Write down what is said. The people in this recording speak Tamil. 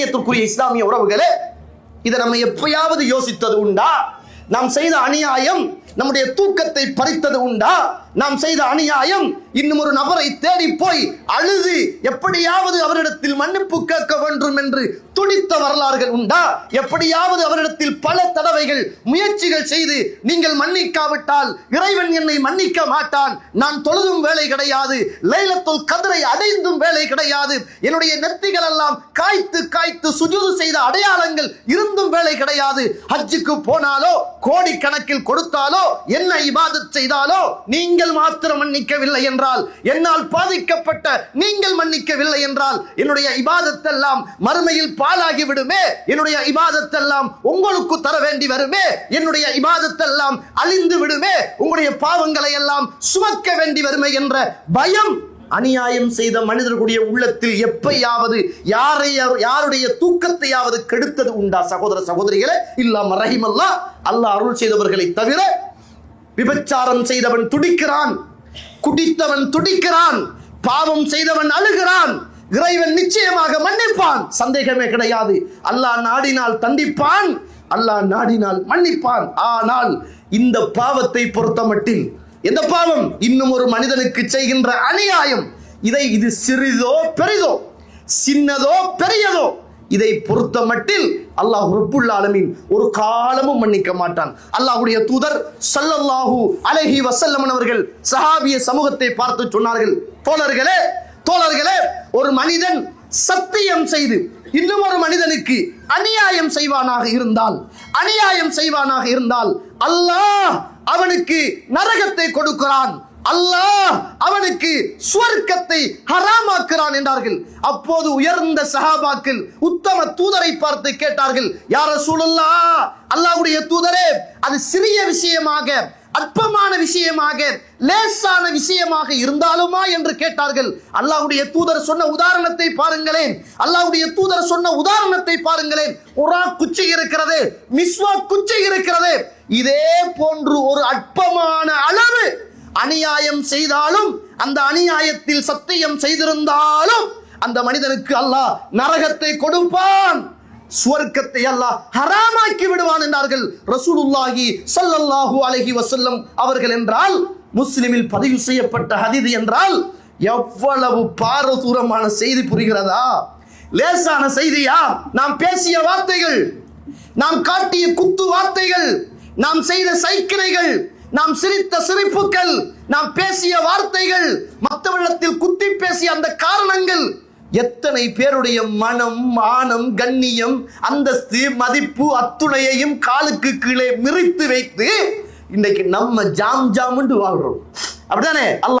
கண்ணியத்திற்குரிய இஸ்லாமிய உறவுகளே இதை நம்ம எப்பயாவது யோசித்தது உண்டா? நாம் செய்த அநியாயம் நம்முடைய தூக்கத்தை பறித்தது உண்டா? நாம் செய்த அநியாயம் இன்னும் ஒரு நபரை தேடி போய் அழுது எப்படியாவது அவரிடத்தில் மன்னிப்பு கேட்க வேண்டும் என்று துடித்த வரலாறுகள் உண்டா? எப்படியாவது அவரிடத்தில் பல தடவைகள் முயற்சிகள் செய்து நீங்கள் மன்னிக்காவிட்டால் இறைவன் என்னை மன்னிக்க மாட்டான். நான் தொழுதும் வேலை கிடையாது. லைலத்துள் கதிரை அடைந்தும் வேலை கிடையாது. என்னுடைய நெத்திகள் எல்லாம் காய்த்து காய்த்து சுஜூது செய்த அடையாளங்கள் இருந்தும் வேலை கிடையாது. ஹஜ்ஜுக்கு போனாலோ கோடிக்கணக்கில் கொடுத்தாலோ என்ன இபாதத் செய்தாலோ நீங்கள் மாத்திரம் மன்னிக்கவில்லை என்றால் என்னால் பாதிக்கப்பட்ட நீங்கள் மன்னிக்கவில்லை என்றால் என்னுடைய இபாதத்தெல்லாம் மறுமையில் பாலாகி விடுமே என்னுடைய இபாதத்தெல்லாம் உங்களுக்கு தர வேண்டி வருமே. என்னுடைய இபாதத்தெல்லாம் அழிந்து விடுமே. உங்களுடைய பாவங்களை எல்லாம் சுமக்க வேண்டி வருமே என்ற பயம் அநியாயம் செய்த மனிதர்களுடைய உள்ளத்தில் எப்பயாவது யாரை யாருடைய தூக்கத்தையாவது கெடுத்தது உண்டா சகோதர சகோதரிகளே? இல்லாம ரஹிமல்லா அல்லாஹ் அருள் செய்தவர்களை தவிர விபச்சாரம் செய்தவன் துடிக்கிறான். குடித்தவன் துடிக்கிறான் பாவம் செய்தவன் அழுகிறான் இறைவன் நிச்சயமாக மன்னிப்பான். சந்தேகமே கிடையாது. அல்லாஹ் நாடினால் தண்டிப்பான் அல்லாஹ் நாடினால் மன்னிப்பான். ஆனால் இந்த பாவத்தை பொறுத்தமட்டில் எந்த பாவம்? இன்னும் ஒரு மனிதனுக்கு செய்கின்ற அநியாயம். இதை இது சிறிதோ பெரிதோ சின்னதோ பெரியதோ இதை பொறுத்த மட்டில் அல்லாஹ் ரப்புல் ஆலமீன் ஒரு காலமும் மன்னிக்க மாட்டான். அல்லாஹுடைய தூதர் சல்லல்லாஹு அலஹி வசல்லமன் அவர்கள் சஹாபிய சமூகத்தை பார்த்து சொன்னார்கள் தோழர்களே தோழர்களே ஒரு மனிதன் சத்தியம் செய்து இன்னும் ஒரு மனிதனுக்கு அநியாயம் செய்வானாக இருந்தால் அநியாயம் செய்வானாக இருந்தால் அல்லாஹ் அவனுக்கு நரகத்தை கொடுக்கிறான். அல்லாஹ் அவனுக்கு சுவர்க்கத்தை ஹராமாக்குறான் என்றார்கள். அப்போது உயர்ந்த சஹாபாக்கள் உத்தம தூதரை பார்த்து கேட்டார்கள் யார சூழல்லா அல்லாஹுடைய தூதரே அது சிறிய விஷயமாக அற்பமான விஷயமாக லேசான விஷயமாக இருந்தாலுமா? என்று கேட்டார்கள். அல்லாஹ்வுடைய தூதர் சொன்ன உதாரணத்தை பாருங்களேன். அல்லாஹ்வுடைய தூதர் சொன்ன உதாரணத்தை பாருங்களேன். குரா குச்சி இருக்கிறது மிஸ்வா குச்சி இருக்கிறது. இதே போன்று ஒரு அற்பமான அநியாயம் செய்தாலும் அந்த அநியாயத்தில் சத்தியம் செய்திருந்தாலும் அந்த மனிதனுக்கு அல்லாஹ் நரகத்தை கொடுப்பான். சுவர்க்கத்தை அல்லாஹ் ஹராமாக்கி விடுவான் என்றார்கள் ரசூலுல்லாஹி ஸல்லல்லாஹு அலைஹி வசல்லம் அவர்கள் என்றால் முஸ்லிமில் பதிவு செய்யப்பட்ட ஹதீது என்றால் எவ்வளவு பாரதூரமான செய்தி புரிகிறதா? லேசான செய்தியா? நாம் பேசிய வார்த்தைகள் நாம் காட்டிய குத்து வார்த்தைகள் நாம் செய்த சைக்கிளைகள் நாம் சிரித்த சிரிப்புகள் நாம் பேசிய வார்த்தைகள் மற்றவரிடத்தில் குத்தி பேசிய அந்த காரணங்கள் எத்தனை பேருடைய மனம் மானம் கண்ணியம் அந்தஸ்து மதிப்பு அத்துணையையும் காலுக்கு கீழே மிரித்து வைத்து இன்னைக்கு நம்ம ஜாம் ஜாமுண்டு வாழ்றோம். அப்படிதானே? அல்ல